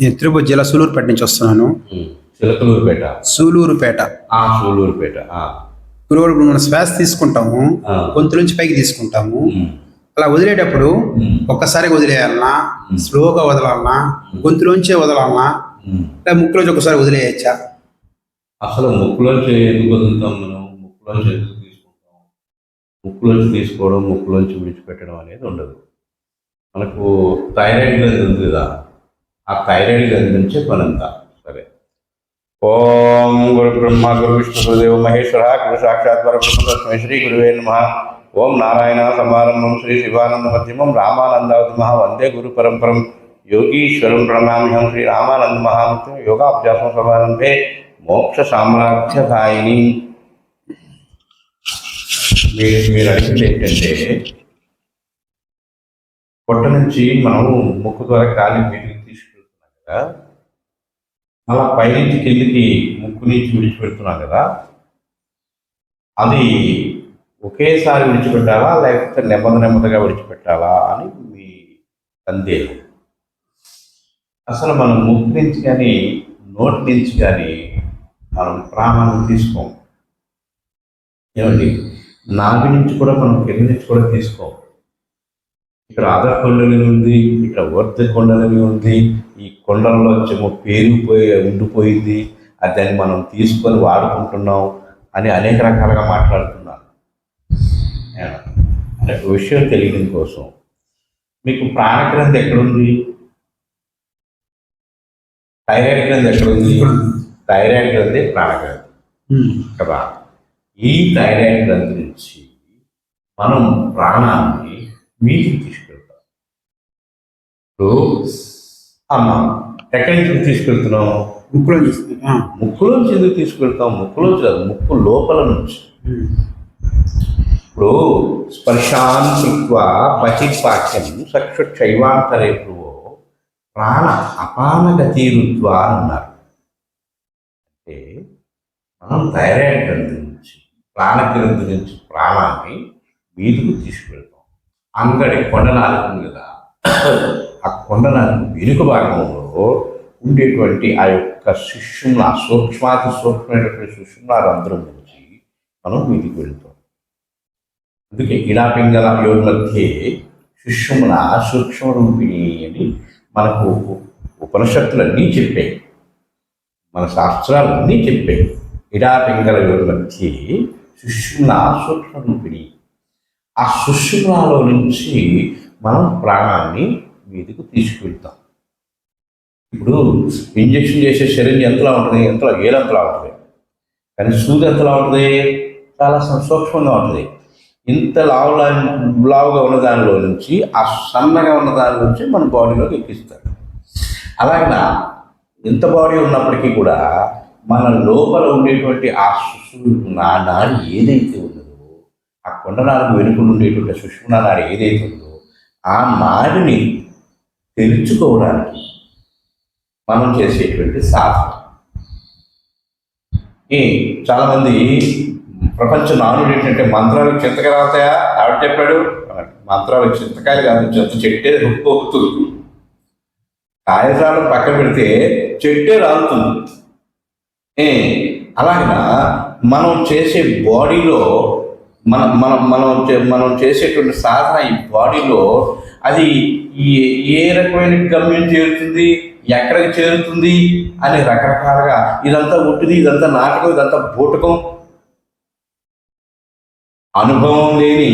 నేను తిరుపతి జిల్లా సూలూరుపేట నుంచి వస్తున్నాను. చిలకలూరుపేట సూలూరుపేట? ఆ సూలూరుపేట. ఇప్పుడు మనం శ్వాస తీసుకుంటాము. గొంతు నుంచి పైకి తీసుకుంటాము. అలా వదిలేటప్పుడు ఒక్కసారి వదిలేయాలన్నా స్లోగా వదలాలన్నా గొంతులోంచే వదలాలన్నా. లేదా ముక్కులోంచి ఒకసారి వదిలేయచ్చా? అసలు ముక్కులోంచి ఎందుకు వదులుతాం మనం? ముక్కులోంచి ఎందుకు తీసుకుంటాం? ముక్కులోంచి తీసుకోవడం ముక్కులోంచి విడిచిపెట్టడం అనేది ఉండదు. మనకు థైరాయిడ్ ఉంది కదా? ఆ థైరాయిడ్ గ్రంథి నుంచే పనంతా సరే. ఓం గురు బ్రహ్మ గురు విష్ణు గురుదేవ మహేశ్వర గురు సాక్షాత్ పరబ్రహ్మ శ్రీ గురువే నమ. ఓం నారాయణ సమారంభం శ్రీ శివానంద మధ్యమం రామానందావతి మహా వందే గురు పరంపరం. యోగీశ్వరం ప్రణామ్యం శ్రీ రామానంద మహామృత్యం యోగాభ్యాసం సమారంభే మోక్ష సామ్రాజ్యదాయిని మీరు మీరు అడిగింది ఏంటంటే పొట్ట నుంచి మనం ముక్కు ద్వారా గాలి బయటికి అలా పైనుంచి కిందికి ముక్కు నుంచి విడిచిపెడుతున్నాం కదా? అది ఒకేసారి విడిచిపెట్టాలా లేకపోతే నెమ్మది నెమ్మదిగా విడిచిపెట్టాలా అని మీ సందేహం. అసలు మనం ముక్కు నుంచి కానీ నోటి నుంచి కానీ మనం ప్రాణాలను తీసుకోం. ఏమండి? నాభి నుంచి కూడా మనం కింద నుంచి కూడా తీసుకోం. ఇక్కడ ఆధార్ కొండలని ఉంది ఇక్కడ వర్ధ కొండలని ఉంది ఈ కొండల్లో వచ్చేమో పేరుపోయి ఉండిపోయింది. అది దాన్ని మనం తీసుకొని వాడుకుంటున్నాం అని అనేక రకాలుగా మాట్లాడుతున్నారు. అంటే విషయం తెలియడం కోసం. మీకు ప్రాణగ్రంథి ఎక్కడుంది? థైరాయిడ్ గ్రంథి ఎక్కడుంది? థైరాయిడ్ గ్రంథి ప్రాణగ్రంథి కదా? ఈ థైరాయిడ్ గ్రంథి నుంచి మనం ప్రాణాన్ని మీకు తీసుకెళ్తాం. ఇప్పుడు అమ్మా ఎక్కడి నుంచి తీసుకెళ్తున్నాం ఆ. ముక్కులోంచి ఎందుకు తీసుకెళ్తాం ముక్కులోంచి కాదు ముక్కు లోపల నుంచి. ఇప్పుడు స్పర్శాన్ కృత్వా బహిర్వాక్యం చక్షుక్షైవాంతరే భ్రువో ప్రాణ అపానగతీరుత్వా అన్నారు. అంటే మనం థైరాయిడ్ గ్రంథి నుంచి ప్రాణ గ్రంథి నుంచి ప్రాణాన్ని మీదుకు తీసుకెళ్తాం. అంగడి కొండనాలకు ఉంది కదా. ఆ కొండనాలకు వెనుక భాగంలో ఉండేటువంటి ఆ యొక్క సుష్మ సూక్ష్మాతి సూక్ష్మమైనటువంటి సుష్మ రంధ్రం నుంచి మనం వీధికి వెళ్తాం. అందుకే ఇలాపింగళ యోగ మధ్య సుష్మల సూక్ష్మ రూపిణి అని మనకు ఉపనిషత్తులన్నీ చెప్పాయి. మన శాస్త్రాలన్నీ చెప్పాయి. ఇడాపింగళ యోగ మధ్య సుష్మల సూక్ష్మ రూపిణి. ఆ సుష్మలలో నుంచి మనం ప్రాణాన్ని మీదకు తీసుకువెళ్తాం ఇప్పుడు ఇంజక్షన్ చేసే శరీరం ఎంతలా ఉంటుంది? ఎంతలా ఏలంతలా ఉంటుంది? కానీ సూది ఎంతలా ఉంటుంది? చాలా సూక్ష్మంగా ఉంటుంది. ఇంత లావులా లావుగా ఉన్న దానిలో నుంచి ఆ సన్నగా ఉన్న దాని నుంచి మన బాడీలోకి ఎక్కిస్తారు. అలాగే ఇంత బాడీ ఉన్నప్పటికీ కూడా మన లోపల ఉండేటువంటి ఆ సుషు నా నాడి ఏదైతే ఉన్నదో ఆ కొండ కొండనాలకు వెనుకలు ఉండేటువంటి సుష్మ నాడి ఏదైతే ఉందో ఆ నాడిని తెలుసుకోవడానికి మనం చేసేటువంటి సాధన. ఈ చాలామంది ప్రపంచ నానుడు ఏంటంటే మంత్రాలు చింతకాయలు అవుతాయా ఆవిడ చెప్పాడు. మంత్రాలు చింతకాయలు కాదు చింత చెట్టే రుక్కుపోతుంది కాయజాలు పక్కన పెడితే చెట్టే రాలుతుంది. ఏ అలాగా మనం చేసే బాడీలో మన మనం మనం చే- మనం చేసేటువంటి సాధన ఈ బాడీలో అది ఏ రకమైన గమ్యం చేరుతుంది ఎక్కడికి చేరుతుంది అని రకరకాలుగా ఇదంతా ఉట్టిది ఇదంతా నాటకం ఇదంతా బూటకం. అనుభవం లేని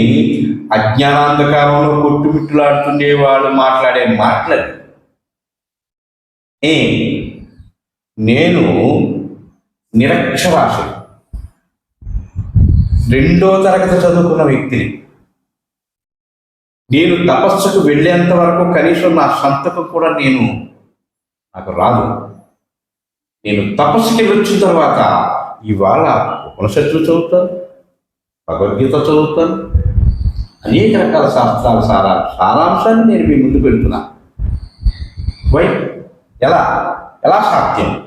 అజ్ఞానాంధకారంలో కొట్టుమిట్టులాడుతుండే వాళ్ళు మాట్లాడే మాటలు ఏ? నేను నిరక్షరాశి రెండో తరగతి చదువుకున్న వ్యక్తిని. నేను తపస్సుకు వెళ్ళేంత వరకు కనీసం నా సంతకం కూడా నేను నాకు రాదు. నేను తపస్సుకి వచ్చిన తర్వాత ఇవాళ ఉపనిషత్తులు చదువుతాను భగవద్గీత చదువుతాను అనేక రకాల శాస్త్రాల సారా సారాంశాన్ని నేను మీ ముందు పెడుతున్నా. వై? ఎలా? ఎలా సాధ్యం?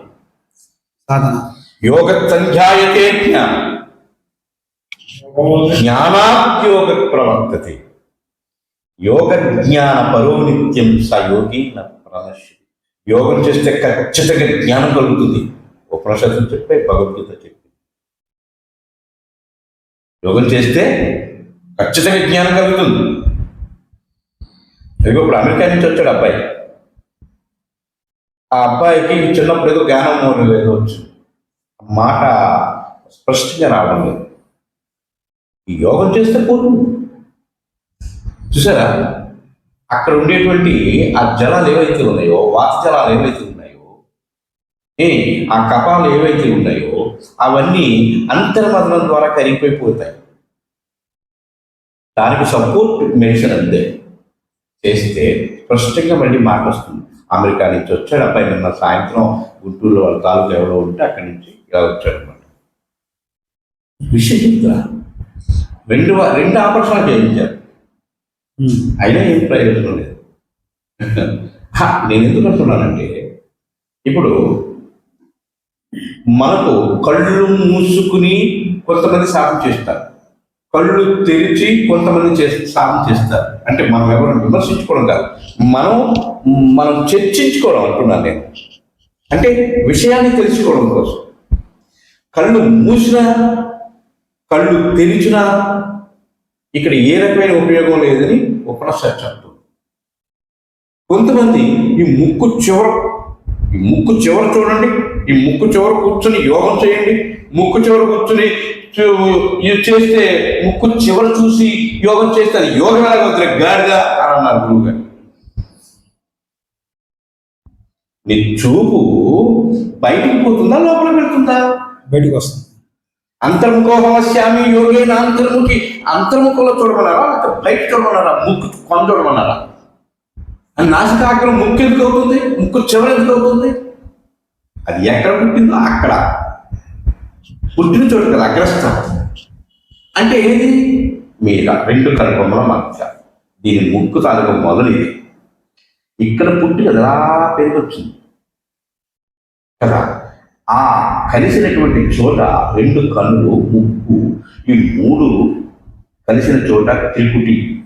సాధన. యోగ సంధ్యాయతే జ్ఞానం. జ్ఞానాద్యోగ ప్రవర్తతే. యోగ జ్ఞాన పరో నిత్యం స యోగి న యోగం చేస్తే ఖచ్చితంగా జ్ఞానం కలుగుతుంది. ఉపనిషత్తులు చెప్పే భగవద్గీత చెప్పి. యోగం చేస్తే ఖచ్చితంగా జ్ఞానం కలుగుతుంది. ఇదిగో ఇప్పుడు అమెరికా నుంచి వచ్చాడు అబ్బాయి. ఆ అబ్బాయికి చిన్నప్పుడు ఏదో జ్ఞానం ఏదో వచ్చింది. మాట స్పష్టంగా రావడం లేదు. యోగం చేస్తే పోతుంది. చూసారా? అక్కడ ఉండేటువంటి ఆ జలాలు ఏవైతే ఉన్నాయో వాత జలాలు ఏవైతే ఉన్నాయో ఏ ఆ కపాలు ఏవైతే ఉన్నాయో అవన్నీ అంతర్మదనం ద్వారా కరిగిపోయిపోతాయి. దానికి సపోర్ట్ మెడిసిన్ అంతే. చేస్తే స్పష్టంగా మళ్ళీ మాట వస్తుంది. అమెరికా నుంచి వచ్చాడు అబ్బాయి నిన్న సాయంత్రం గుంటూరులో వాళ్ళ తాలూకు ఎవరో ఉంటే అక్కడి నుంచి ఇలా వచ్చాడు అనమాట విషయం చెప్తా రెండు రెండు ఆపరేషన్లు చేయించారు. అయినా ఏం ప్రయోజనం లేదు. నేను ఎందుకు అంటున్నానంటే ఇప్పుడు మనకు కళ్ళు మూసుకుని కొంతమంది సాధన చేస్తారు. కళ్ళు తెరిచి కొంతమంది చేసి సాధన చేస్తారు. అంటే మనం ఎవరైనా విమర్శించుకోవడం కాదు. మనం మనం చర్చించుకోవడం అంటున్నాను నేను. అంటే విషయాన్ని తెలుసుకోవడం కోసం. కళ్ళు మూసినా కళ్ళు తెరిచినా ఇక్కడ ఏ రకమైన ఉపయోగం లేదని ఉపనిషత్ చెప్తుంది. కొంతమంది ఈ ముక్కు చివర ఈ ముక్కు చివర చూడండి ఈ ముక్కు చివర కూర్చొని యోగం చేయండి ముక్కు చివర కూర్చొని చేస్తే ముక్కు చివర చూసి యోగం చేస్తే అది యోగం ఎలాగ వద్దు గాడిగా అని అన్నారు గురువు గారు. నీ చూపు బయటికి పోతుందా లోపల పెడుతుందా బయటికి వస్తుంది. అంతర్ముఖోహమస్యామి యోగేన అంతర్ముఖి. అంతర్ముఖంలో చూడమన్నారా? లేకపోతే బయట చూడమన్నారా? ముక్కు కొన చూడమన్నారా? అని నాసికాగ్రం ముక్కు ఎందుకు అవుతుంది? ముక్కు చివరి ఎందుకు అవుతుంది? అది ఎక్కడ పుట్టిందో అక్కడ. పుట్టిన చోటు కదా అగ్రస్థం. అంటే ఏది? మీద. రెండు కనుకొమ్మల మధ్య. దీని ముక్కు తాలూకు మొదలు ఇక్కడ పుట్టి కదా అలా పెరిగొచ్చింది. కదా? ఆ కలిసినటువంటి చోట రెండు కన్నులు ముక్కు. ఈ మూడు కలిసిన చోట త్రిపుటి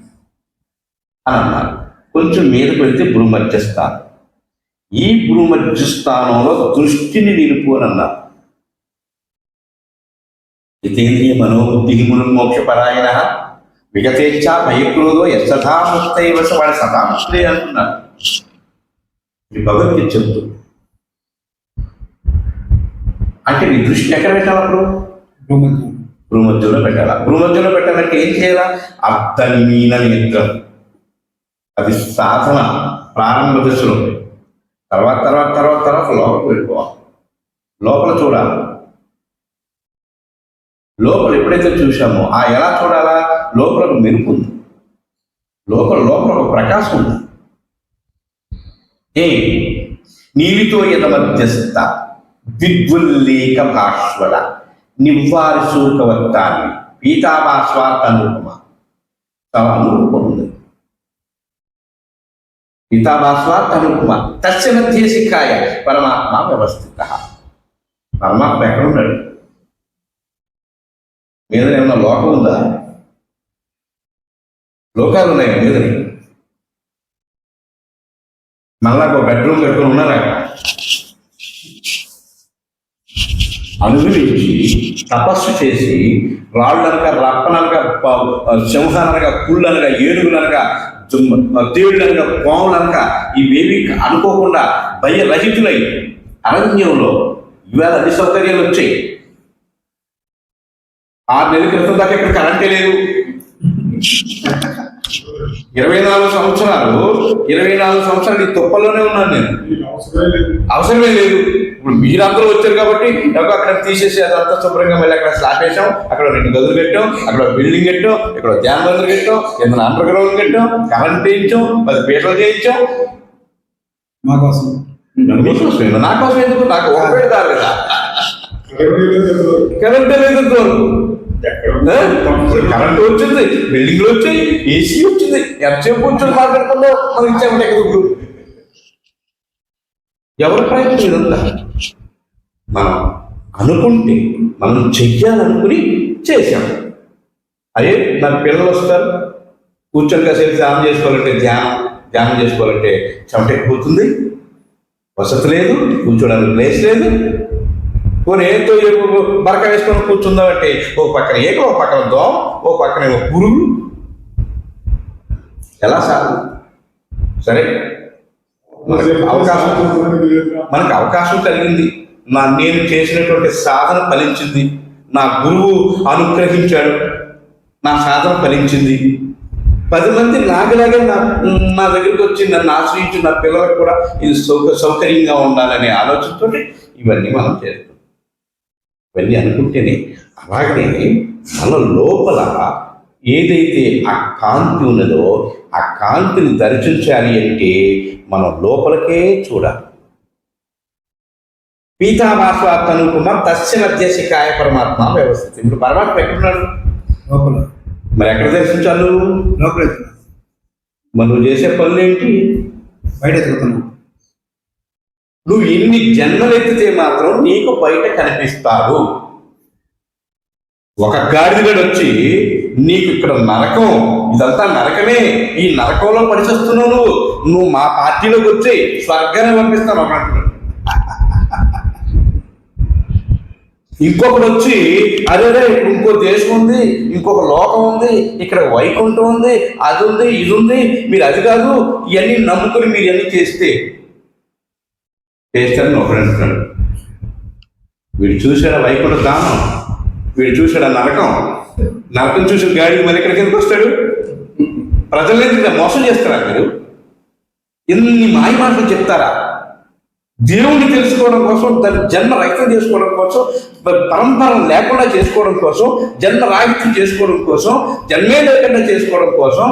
అని అన్నారు. కొంచెం మీద పెడితే భ్రూమధ్యస్థానం ఈ భ్రూమధ్యస్థానంలో దృష్టిని నిలుపు అని అన్నారు. జితేంద్రియ మనోబుద్ధి మోక్షపరాయణ విగతేచ్ఛ భయక్రోధో యథాముక్తైవ వాడు సదాముక్తే అంటున్నారు ఇది భగవద్గీత చెబుతుంది అంటే నీ దృష్టి ఎక్కడ పెట్టాలప్పుడు భూమధ్యం భ్రూమధ్యంలో. పెట్టాలా? భ్రూమధ్యంలో పెట్టాలంటే ఏం చేయాలా? అర్థనిమీన నేత్రం అది సాధన ప్రారంభ దశలో. తర్వాత తర్వాత తర్వాత తర్వాత లోపలికి వెళ్ళిపోవాలి. లోపల చూడాలి. లోపల ఎప్పుడైతే చూసామో ఆ ఎలా చూడాలా? లోపల ఒక మెరుపు ఉంది. లోపల లోపల ఒక ప్రకాశం ఉంది. ఏ? నీవితో యద మధ్యస్థ విద్వుల్లేక భాష్వల నివ్వారి శూకవర్తాన్ని పీతాభాస్వార్త అనుపమ తమ అనురూపం ఉంది పీతాభాస్వార్త తస్య మధ్య శిఖాయ పరమాత్మ వ్యవస్థిత. పరమాత్మ ఎక్కడున్నాడు? మీద ఏమన్నా లోకం ఉందా? లోకాలు ఉన్నాయి మీదని? మళ్ళా ఒక బెడ్రూమ్ కట్టుకొని ఉన్నారా అక్కడ అనుభవించి తపస్సు చేసి రాళ్ళనగా రప్పననక సింహాలనగా కుళ్ళనగా ఏనుగులనగా తేళ్ళనక పాములనక ఇవేవి అనుకోకుండా భయరహితులై అరణ్యంలో ఇవాళ అన్ని సౌకర్యాలు వచ్చాయి. ఆరు నెలల క్రితం దాకా ఇక్కడ కరెంటే లేదు. ఇరవై నాలుగు సంవత్సరాలు ఇరవై నాలుగు సంవత్సరాలు ఈ తుప్పల్లోనే ఉన్నాను నేను. అవసరమే లేదు. ఇప్పుడు మీరందరూ వచ్చారు కాబట్టి నాకు అక్కడ తీసేసి అదంతా శుభ్రంగా మళ్ళీ అక్కడ స్లాబ్ వేసాం. అక్కడ రెండు గదులు కట్టాం. అక్కడ బిల్డింగ్ కట్టాం. ఇక్కడ ధ్యాన మందిరం కట్టాం. కింద అండర్ గ్రౌండ్ కట్టాం. కరెంట్ వేయించాం. పది పీటలు చేయించాం. మా కోసం? నా కోసం ఎందుకు? నాకు ఒకటి కాదు. కదా కరెంట్ లేదు కరెంట్ వచ్చింది బిల్డింగ్లు వచ్చాయి ఏసీ వచ్చింది ఎంతసేపు కూర్చొని మాట్లాడుకుందో మనం ఇచ్చామంటే ఎక్కడ ఎవరి ప్రయత్నం ఇదంతా? మనం అనుకుంటే మనం చెయ్యాలనుకుని చేశాం. అదే నా పిల్లలు వస్తారు. కూర్చొని కాసేపు ధ్యానం చేసుకోవాలంటే ధ్యానం ధ్యానం చేసుకోవాలంటే చెమట ఎక్కిపోతుంది వసతి లేదు కూర్చోడానికి ప్లేస్ లేదు. పోనీ ఏంతో బరక వేసుకొని కూర్చుందామంటే ఓ పక్కన ఏక ఓ పక్కన దోమ ఓ పక్కన పురుగు ఎలా సార్? సరే. అవకాశం మనకు అవకాశం కలిగింది. నా నేను చేసినటువంటి సాధన ఫలించింది. నా గురువు అనుగ్రహించాడు. నా సాధన ఫలించింది. పది మంది నాకులాగే నా నా దగ్గరికి వచ్చి నన్ను ఆశ్రయించి నా పిల్లలకు కూడా ఇది సౌక సౌకర్యంగా ఉండాలనే ఆలోచనతో ఇవన్నీ మనం చేస్తాం. ఇవన్నీ అనుకుంటేనే అలాగనే మన లోపల ఏదైతే ఆ కాంతి ఉన్నదో ఆ కాంతిని దర్శించాలి అంటే మనం లోపలికే చూడాలి. పీతాభాస్వాత్ అనుకున్న తస్య మధ్య శికాయ పరమాత్మ వ్యవస్థితి. ఇప్పుడు పరమాత్మ ఎక్కడున్నాడు? లోపల. మరి ఎక్కడ దర్శించాలి? లోపల. మరి నువ్వు చేసే పనులు ఏంటి బయట నువ్వు ఎన్ని జన్మలెత్తితే మాత్రం నీకు బయట కనిపిస్తాడు. ఒక గాడిదగడు వచ్చి నీకు ఇక్కడ నరకం ఇదంతా నరకమే ఈ నరకంలో పనిచేస్తున్నావు నువ్వు. నువ్వు మా పార్టీలోకి వచ్చి స్వర్గాన్ని పంపిస్తాను ఒక ఇంకొకటి వచ్చి అదే ఇంకో దేశం ఉంది ఇంకొక లోకం ఉంది ఇక్కడ వైకుంఠం ఉంది అది ఉంది ఇది ఉంది మీరు అది కాదు ఇవన్నీ నమ్ముకుని మీరు ఇవన్నీ చేస్తే చేస్తారని ఒకడు అంటున్నాడు వీడు చూశాడు వైకుంఠ దానం వీడు చూశాడు నరకం. నరకం చూసిన గాడికి మరి ఇక్కడికి ఎందుకు వస్తాడు? ప్రజల్ని మోసం చేస్తారా మీరు? ఎన్ని మాయ మాటలు చెప్తారా? దేవుణ్ణి తెలుసుకోవడం కోసం దాని జన్మ రహితం చేసుకోవడం కోసం పరంపర లేకుండా చేసుకోవడం కోసం జన్మ రాహిత్యం చేసుకోవడం కోసం జన్మే లేకుండా చేసుకోవడం కోసం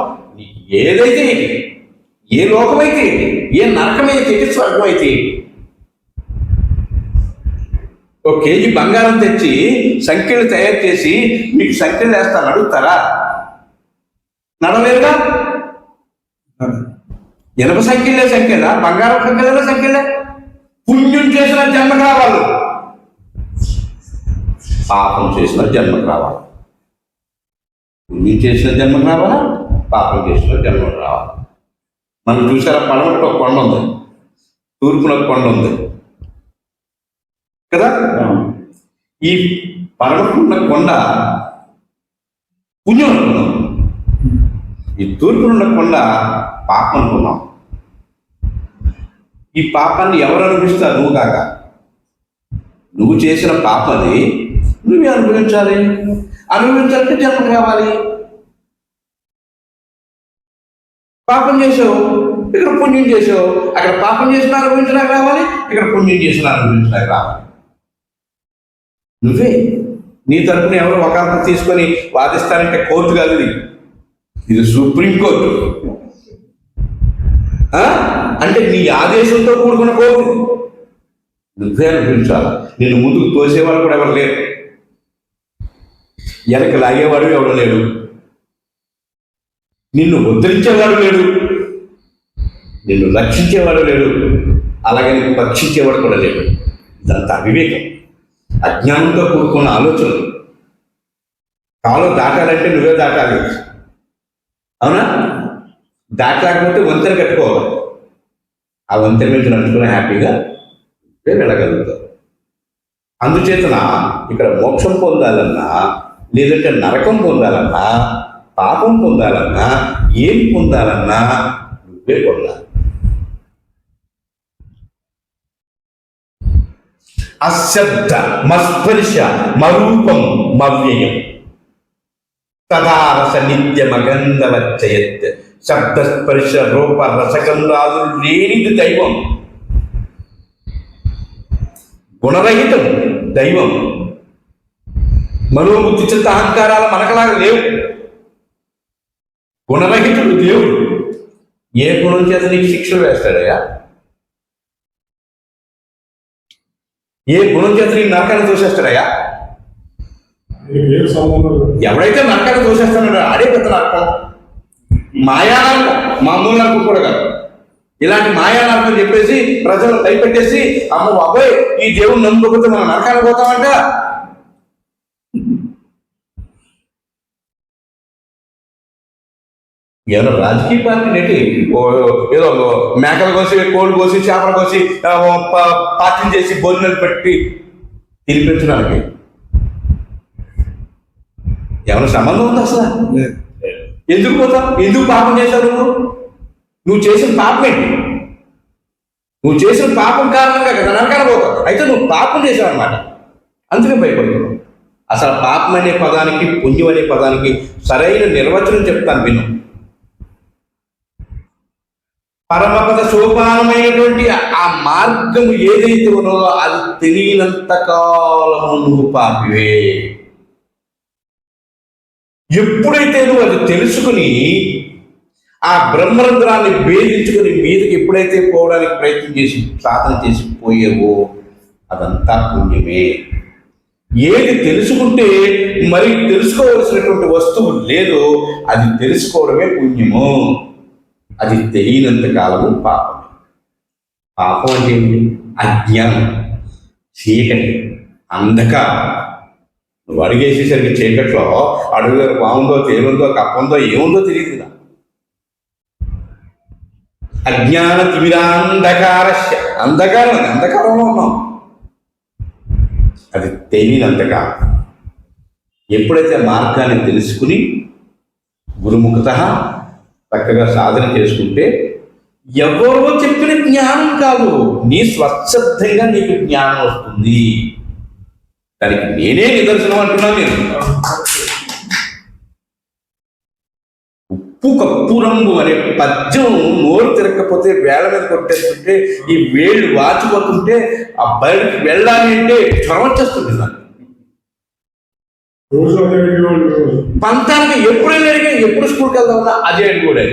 ఏదైతే ఏ లోకమైతే ఏ నరకమైతే స్వర్గమైతే ఒక కేజీ బంగారం తెచ్చి సంఖ్యలు తయారు చేసి మీకు సంఖ్యలు వేస్తాను అడుగుతారా? నడలేదా ఇనప సంఖ్యలే సంఖ్యలా? బంగారం సంఖ్యలే సంఖ్యలే? పుణ్యం చేసిన జన్మకు రావాలి. పాపం చేసిన జన్మకు రావాలి. పుణ్యం చేసిన జన్మకు రావాలా? పాపం చేసిన జన్మకు రావాలి. మనం చూసారా పడమటి ఒక కొండ ఉంది. తూర్పున ఒక కొండ ఉంది. కదా? ఈ పడమటున్న కొండ పుణ్యం అనుకున్నాం ఈ తూర్పునున్న కొండ పాపం అనుకున్నాం ఈ పాపాన్ని ఎవరు అనుభవిస్తారు? నువ్వు కాక. నువ్వు చేసిన పాపని నువ్వే అనుభవించాలి. అనుభవించాలంటే జన్మ కావాలి పాపం చేసావు ఇక్కడ పుణ్యం చేసావు. అక్కడ పాపం చేసిన అనుభవించడానికి రావాలి ఇక్కడ పుణ్యం చేసిన అనుభవించడానికి రావాలి. నువ్వే. నీ తరపున ఎవరు వకాలత తీసుకొని వాదిస్తారంటే కోర్టు కాదు ఇది. ఇది సుప్రీం కోర్టు. అంటే నీ ఆదేశంతో కూడుకున్న కోర్టు. నువ్వే అనిపించాలి నేను ముందుకు తోసేవాడు కూడా ఎవరు లేరు. వెనక లాగేవాడు ఎవరు లేడు. నిన్ను ఉద్ధరించేవాడు లేడు. నిన్ను రక్షించేవాడు లేడు. అలాగే నీకు పక్షించేవాడు కూడా లేడు. ఇదంతా అవివేకం. అజ్ఞానంతో కూడుకున్న ఆలోచనలు. కాలం దాటాలంటే నువ్వే దాటాలి. అవునా? దాటలేకపోతే వంతెన కట్టుకోవాలి. ఆ వంతెన మీద నడుచుకుని హ్యాపీగా వెళ్ళగలుగుతావు. అందుచేతన ఇక్కడ మోక్షం పొందాలన్నా లేదంటే నరకం పొందాలన్నా పాపం పొందాలన్నా ఏం పొందాలన్నా నువ్వే పొందాలి. అశబ్ద మస్పర్శ మరూపం మవ్యయం తదారస నిత్యమగంధవచ్చయత్ శబ్దస్పర్శ రూప రసగంధాదులు లేనిది దైవం గుణరహితం దైవం మనోబుద్ధి చిత్త అహంకారాలు మనకలాగా లేవు గుణరహితుడు దేవుడు ఏ గుణం చేత నీకు శిక్షలు వేస్తాడయ్యా ఏ గుణం చేత నీ నరకాన్ని చూసేస్తాడయ్యా ఎవడైతే నరకాన్ని తోసేస్తాడో ఆడే పెద్ద నరకం. మాయా నరకం మామూలు నరకం కూడా కాదు. ఇలాంటి మాయా నరకం చెప్పేసి ప్రజలు భయపెట్టేసి అమ్మ బాబోయ్ ఈ దేవుని నమ్ముకపోతే మనం నరకానికి పోతామంట. ఏమైనా రాజకీయ పార్టీ నెట్టి ఓ ఏదో మేకలు కోసి కోళ్ళు కోసి చేపలు కోసి ఆ, చేసి భోజనాలు పెట్టి తినిపించడానికి ఏమైనా సంబంధం ఉందా అసలు? ఎందుకు పోతావు? ఎందుకు పాపం చేశావు నువ్వు? నువ్వు చేసిన పాపం ఏంటి? నువ్వు చేసిన పాపం కారణంగా కదా నరకాన పోతావు. అయితే నువ్వు పాపం చేశావు అనమాట అందుకే భయపడుతున్నావు. అసలు పాపం అనే పదానికి పుణ్యం అనే పదానికి సరైన నిర్వచనం చెప్తాను విను. పరమపద సోపానమైనటువంటి ఆ మార్గము ఏదైతే ఉన్నదో అది తెలియనంత కాలము నువ్వు పాపివే. ఎప్పుడైతే నువ్వు అది తెలుసుకుని ఆ బ్రహ్మరంధ్రాన్ని భేదించుకుని మీదకి ఎప్పుడైతే పోవడానికి ప్రయత్నం చేసి సాధన చేసి పోయేవో అదంతా పుణ్యమే. ఏది తెలుసుకుంటే మరి తెలుసుకోవలసినటువంటి వస్తువు లేదో అది తెలుసుకోవడమే పుణ్యము. అది తెలియనంత కాలము పాపం. పాపం అంటే ఏంటి? అజ్ఞానం. చీకటి. అంధకారం. నువ్వు అడిగేసేసరికి చీకట్లో అడుగు దగ్గర బాగుందో తేలుందో కప్పందో ఏముందో తెలియదు కదా. అజ్ఞాన తిమిరాంధకార అంధకారం అది. అంధకారంలో ఉన్నాం. అది తెలియనంతకాలం ఎప్పుడైతే మార్గాన్ని తెలుసుకుని గురుముఖత చక్కగా సాధన చేసుకుంటే ఎవరో చెప్పిన జ్ఞానం కాదు. నీ స్వచ్ఛందంగా నీకు జ్ఞానం వస్తుంది. దానికి నేనే నిదర్శనం అంటున్నాను నేను. ఉప్పు కప్పురంగు అనే పద్యం నోరు తిరగకపోతే వేళ మీద కొట్టేస్తుంటే ఈ వేళ్ళు వాచిపోతుంటే ఆ బయటకు వెళ్ళాలి అంటే జ్వరం వచ్చేస్తుంది నాకు పంతానికి ఎప్పుడు వెళ్ళాడు ఎప్పుడు స్కూల్కి వెళ్దామన్నా అదే కూడా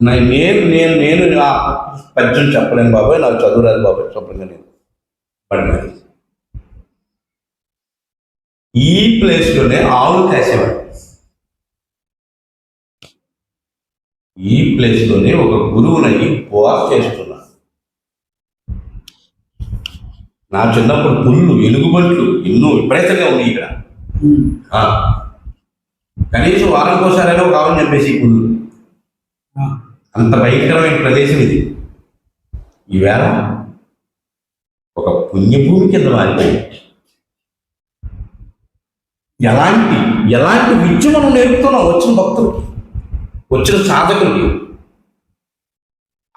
నేను నేను నేను ఆ పద్యం చెప్పలేను బాబాయ్ నాకు చదువురాదు బాబాయ్ చెప్పలేను నేను. పడినది ఈ ప్లేస్లోనే ఆవులు కాసేవాడు. ఈ ప్లేస్లోనే ఒక గురువునని బోధ చేస్తున్నాడు. నా చిన్నప్పుడు పుల్లు ఎలుగుబంట్లు ఎన్నో విపరీతంగా ఉన్నాయి ఇక్కడ. కనీసం వారానికి ఒకసారైనా ఒక ఆవుని చంపేసి పుల్లు. అంత భయంకరమైన ప్రదేశం ఇది. ఈవేళ ఒక పుణ్యభూమి కింద మారిపోయింది. ఎలాంటి ఎలాంటి విద్య మనం నేర్పుతున్నాం వచ్చిన భక్తులకి? వచ్చిన సాధకులకి?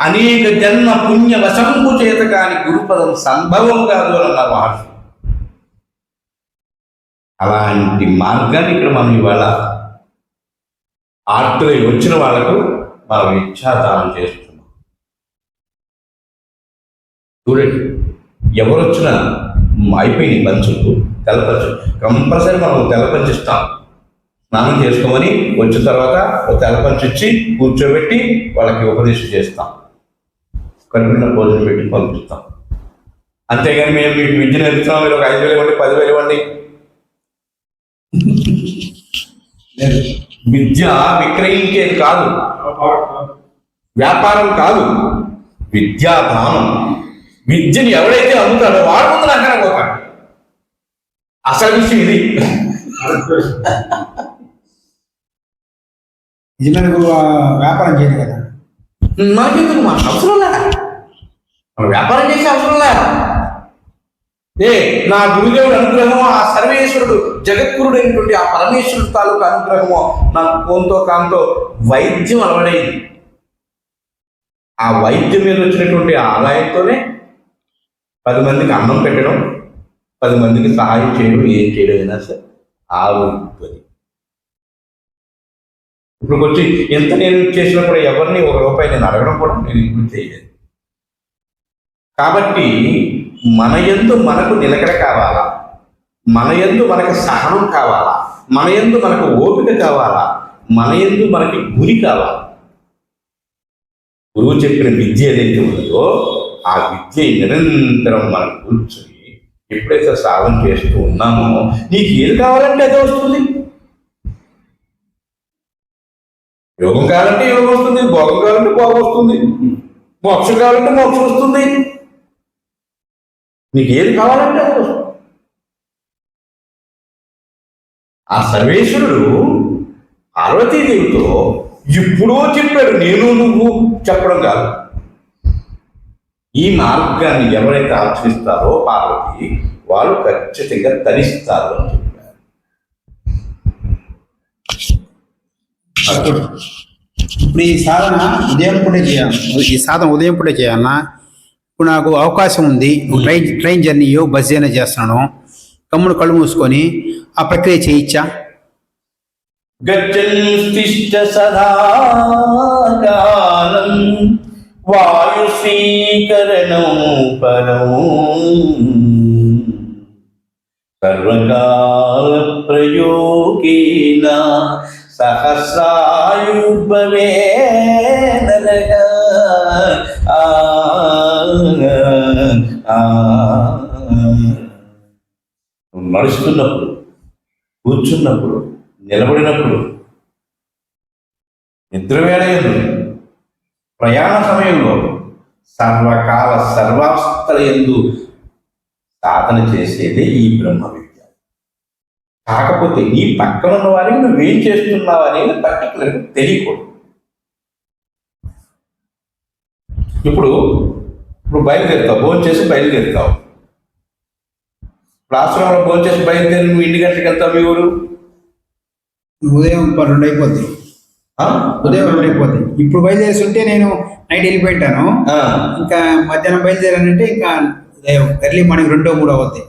అనేక జన్మ పుణ్య వశంపు చేత కాని గురుపదం సంభవం కాదు అని అన్నారు మహర్షి. అలాంటి మార్గాన్ని ఇక్కడ మనం ఇవాళ ఆర్టులో వచ్చిన వాళ్ళకు మనం ఇచ్చాదానం చేస్తున్నాం. చూడండి ఎవరు వచ్చినా అయిపోయినాయి పంచులు తెల్లపంచు కంపల్సరీ మనం తెల్ల ఇస్తాం. స్నానం చేసుకోమని వచ్చిన తర్వాత ఒక తెల్లపంచు ఇచ్చి కూర్చోబెట్టి వాళ్ళకి ఉపదేశం చేస్తాం. కడుపున భోజనం పెట్టి పంపిస్తాం. అంతేగాని మేము మీకు విద్య నేర్పుతున్నాం మీరు ఒక ఐదు వేలు ఇవ్వండి పదివేలు ఇవ్వండి. విద్య విక్రయించేది కాదు వ్యాపారం కాదు విద్యాదానం. విద్యని ఎవడైతే అమ్ముతాడో వాడు ముందు పోతాడు. అసలు విషయం ఇది. గురువు ఆ వ్యాపారం చేయదు కదా. మనకెందుకు మన అవసరం మనం వ్యాపారం చేసే అవసరం లే ఏ నా గురుదేవుడు అనుగ్రహము ఆ సర్వేశ్వరుడు జగద్గురుడైనటువంటి ఆ పరమేశ్వరుడు తాలూకు అనుగ్రహము నాకు కోంతో కాంతో వైద్యం అలవడైంది. ఆ వైద్యం మీద వచ్చినటువంటి ఆదాయంతోనే పది మందికి అన్నం పెట్టడం పది మందికి సహాయం చేయడం ఏం చేయడం అయినా సరే ఆ వృత్తి ఇప్పుడు వచ్చి ఎంత నేను చేసినప్పుడు ఎవరిని ఒక రూపాయి నేను అడగడం కూడా నేను ఇప్పుడు చేయలేదు. కాబట్టి మన ఎందు మనకు నిలకడ కావాలా? మన యందు మనకు సహనం కావాలా? మన ఎందు మనకు ఓపిక కావాలా? మన ఎందు మనకి గురి కావాలా? గురువు చెప్పిన విద్య ఏదైతే ఉన్నదో ఆ విద్య నిరంతరం మనం కూర్చొని ఎప్పుడైతే సాధన చేస్తూ ఉన్నామో నీకు ఏది కావాలంటే అదే వస్తుంది. యోగం కావాలంటే యోగం వస్తుంది భోగం కావాలంటే భోగం వస్తుంది మోక్షం కావాలంటే మోక్షం వస్తుంది. నీకు ఏది కావాలంటే అది ఆ సర్వేశ్వరుడు పార్వతీదేవితో ఇప్పుడో చెప్పాడు నేను నువ్వు చెప్పడం కాదు. ఈ మార్గాన్ని ఎవరైతే ఆచరిస్తారో పార్వతి వాళ్ళు ఖచ్చితంగా తరిస్తారు అని చెప్పారు. ఇప్పుడు ఈ సాధన ఉదయం పూటే చేయాలి. ఈ సాధన ఉదయం పూటే చేయాలన్నా ఇప్పుడు నాకు అవకాశం ఉంది. ట్రైన్ ట్రైన్ జర్నీయో బస్ జర్నీ చేస్తున్నాను కమ్ముడు కళ్ళు మూసుకొని ఆ ప్రక్రియ చేయించా? గచ్చన్తిష్ట సదాకాలం వాయు స్వీకరణం పరం సర్వకాల ప్రయోగేన సహస్రాయుర్భవే నడుస్తున్నప్పుడు కూర్చున్నప్పుడు నిలబడినప్పుడు నిద్రవేళ ప్రయాణ సమయంలో సర్వకాల సర్వావస్థల ఎందు సాధన చేసేదే ఈ బ్రహ్మ విద్య. కాకపోతే నీ పక్కన ఉన్న వారికి నువ్వేం చేస్తున్నావు అనేది పర్టికులర్గా తెలియకూడదు. ఇప్పుడు ఇప్పుడు బయలుదేరుతావు భోజనం చేసి బయలుదేరుతావు. ఆశ్రమంలో భోజనం చేసి బయలుదేరి నువ్వు ఇంటి గంటలకు వెళ్తావు మీ ఊరు? ఉదయం ప- రెండు అయిపోద్ది? ఉదయం రెండు అయిపోద్ది ఇప్పుడు బయలుదేరి ఉంటే నేను నైట్ వెళ్ళిపోయింటాను. ఇంకా మధ్యాహ్నం బయలుదేరానంటే ఇంకా ఎర్లీ మార్నింగ్ రెండో మూడో అవుద్ది.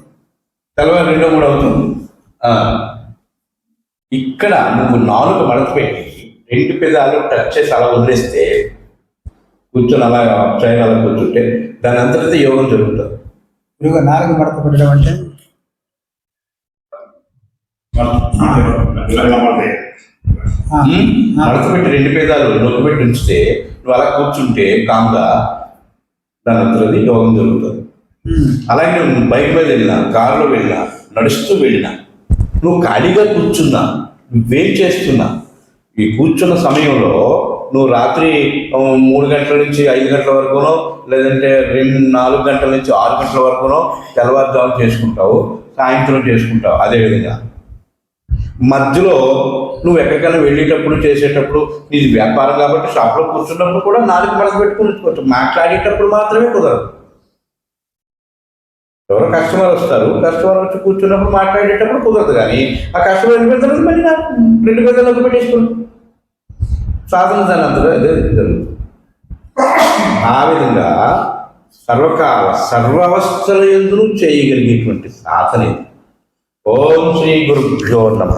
తెల్లవారు రెండో మూడు అవుతుంది. ఇక్కడ నువ్వు నాలుగు మడత పెట్టి రెండు పెదాలు టచ్ చేసి అలా వదిలేస్తే కూర్చొని అలా చైన్ అలా కూర్చుంటే దాని అంతటితో యోగం జరుగుతుంది. నాలుగు మడత పెట్టడం అంటే ఆ, ఉమ్, ఆ, మడత పెట్టి రెండు పేదాలు నొక్కి పెట్టి ఉంచితే నువ్వు అలా కూర్చుంటే కామ్గా దాని అంతటిది యోగం జరుగుతుంది. అలాగే నువ్వు బైక్ మీద వెళ్ళినా కారులో వెళ్ళినా నడుస్తూ వెళ్ళినా నువ్వు ఖాళీగా కూర్చున్నా నువ్వేం చేస్తున్నా ఈ కూర్చున్న సమయంలో నువ్వు రాత్రి మూడు గంటల నుంచి ఐదు గంటల వరకునో లేదంటే రెండు నాలుగు గంటల నుంచి ఆరు గంటల వరకునో తెల్లవారుజాము చేసుకుంటావు సాయంత్రం చేసుకుంటావు అదేవిధంగా మధ్యలో నువ్వు ఎక్కడికైనా వెళ్ళేటప్పుడు చేసేటప్పుడు నీది వ్యాపారం కాబట్టి షాప్లో కూర్చున్నప్పుడు కూడా నాలుగు మడత పెట్టుకుని మాట్లాడేటప్పుడు మాత్రమే కుదరదు. ఎవరో కస్టమర్ వస్తారు. కస్టమర్ వచ్చి కూర్చున్నప్పుడు మాట్లాడేటప్పుడు కుదరదు కానీ ఆ కస్టమర్ ఎన్ని పెద్ద మళ్ళీ నాకు రెండు పెద్దలకు పెట్టేసుకుని సాధన దాని అంతగా అదే జరుగుతుంది. ఆ విధంగా సర్వకాల సర్వావస్థల ఎందును చేయగలిగేటువంటి సాధన ఇది. ఓం శ్రీ గురుభ్యో నమ.